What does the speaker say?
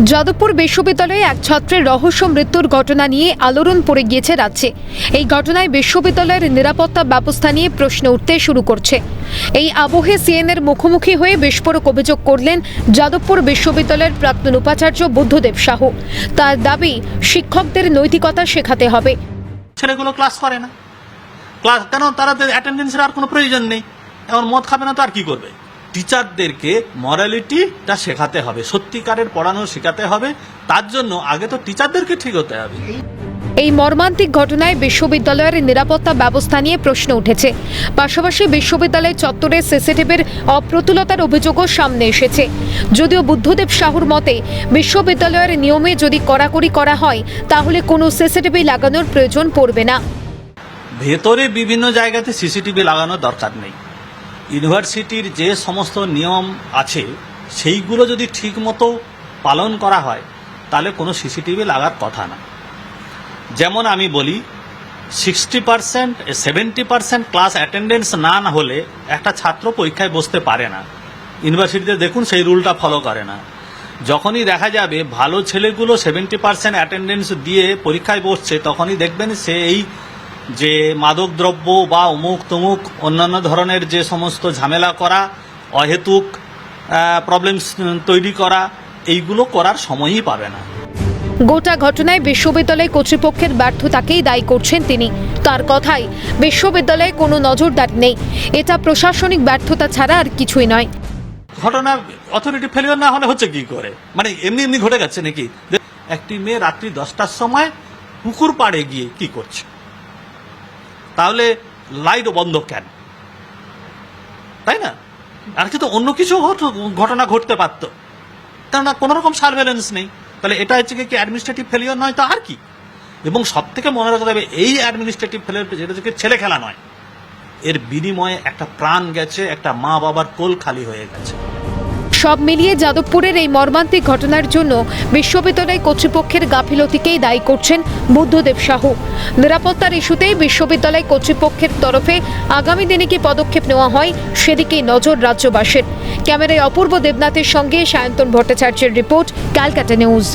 যাদবপুর বিশ্ববিদ্যালয়ে এক ছাত্রের রহস্য মৃত্যুর ঘটনা নিয়ে আলোড়ন পড়ে গিয়েছে রাজ্যে। এই ঘটনায় বিশ্ববিদ্যালয়ের নিরাপত্তা ব্যবস্থা নিয়ে প্রশ্ন উঠতে শুরু করছে। এই আবহে সিএনের মুখোমুখি হয়ে বিস্ফোরক অভিযোগ করলেন যাদবপুর বিশ্ববিদ্যালয়ের প্রাক্তন উপাচার্য বুদ্ধদেব সাহু। তার দাবি, শিক্ষকদের নৈতিকতা শেখাতে হবে। ছেলেগুলো ক্লাস করে না। ক্লাস কেন তারা অ্যাটেন্ডেন্সের আর কোনো প্রয়োজন নেই। এখন মদ খাবে না তো আর কি করবে? টিচারদেরকে মরালিটিটা শেখাতে হবে সত্যিকারের পড়ানো শেখাতে হবে তার জন্য আগে তো টিচারদেরকে ঠিক হতে হবে। এই মর্মান্তিক ঘটনায় বিশ্ববিদ্যালয়ের নিরাপত্তা ব্যবস্থা নিয়ে প্রশ্ন উঠেছে। পাশাপাশি বিশ্ববিদ্যালয় চত্বরে সিসিটিভির অপ্রতুলতার অভিযোগও সামনে এসেছে। যদিও বুদ্ধদেব সাহুর মতে বিশ্ববিদ্যালয়ের নিয়মে যদি কড়াকড়ি করা হয় তাহলে কোনো সিসিটিভি লাগানোর প্রয়োজন পড়বে না। ভেতরে বিভিন্ন জায়গাতে সিসিটিভি লাগানোর দরকার নেই। ইউনিভার্সিটির যে সমস্ত নিয়ম আছে, সেইগুলো যদি ঠিকমতো পালন করা হয়, তাহলে কোনো সিসিটিভি লাগার কথা না। যেমন আমি বলি, sixty percent, seventy percent class attendance না হলে একটা ছাত্র পরীক্ষায় বসতে পারে না। ইউনিভার্সিটিতে দেখুন সেই রুলটা ফলো করে না। যখনই দেখা যাবে ভালো ছেলেগুলো সেভেন্টি পার্সেন্ট অ্যাটেন্ডেন্স দিয়ে পরীক্ষায় বসছে, তখনই দেখবেন সে এই যে মাদকদ্রব্য বা অমুক তমুক অন্যান্য ধরনের যে সমস্ত ঝামেলা করা অহেতুক প্রবলেমস তৈরি করা এইগুলো করার সময়ই পাবে না। গোটা ঘটনায় বিশ্ববিদ্যালয় কর্তৃপক্ষের ব্যর্থতাকেই দায়ী করছেন তিনি। তার কথাই বিশ্ববিদ্যালয়ে কোনো নজরদারি নেই। এটা প্রশাসনিক ব্যর্থতা ছাড়া আর কিছুই নয়। ঘটনা অথরিটি ফেলিওর না হলে হচ্ছে কি করে? মানে এমনি এমনি ঘটে যাচ্ছে নাকি? একটি মেয়ে রাত্রি দশটার সময় পুকুর পাড়ে গিয়ে কি করছে? তাহলে লাইটও বন্ধ কেন? তাই না? আর কিন্তু অন্য কিছু ঘট- ঘটনা ঘটতে পারত। কেননা কোনো রকম সার্ভেলেন্স নেই। তাহলে এটা হচ্ছে কি অ্যাডমিনিস্ট্রেটিভ ফেলিওর নয় তো আর কি? এবং সব থেকে মনে রাখতে হবে, এই অ্যাডমিনিস্ট্রেটিভ ফেলিওর যেটা হচ্ছে ছেলে খেলা নয়। এর বিনিময়ে একটা প্রাণ গেছে, একটা মা বাবার কোল খালি হয়ে গেছে। সব মিলিয়ে যাদবপুরের এই মর্মান্তিক ঘটনার জন্য বিশ্ববিদ্যালয় কর্তৃপক্ষের গাফিলতিকেই দায়ী করছেন বুদ্ধদেব সাহু। নিরাপত্তার ইস্যুতেই বিশ্ববিদ্যালয় কর্তৃপক্ষের তরফে আগামী দিনে কি পদক্ষেপ নেওয়া হয়, সেদিকেই নজর রাজ্যবাসীর। ক্যামেরায় অপূর্ব দেবনাথের সঙ্গে সায়ন্তন ভট্টাচার্যের রিপোর্ট, ক্যালকাটা নিউজ।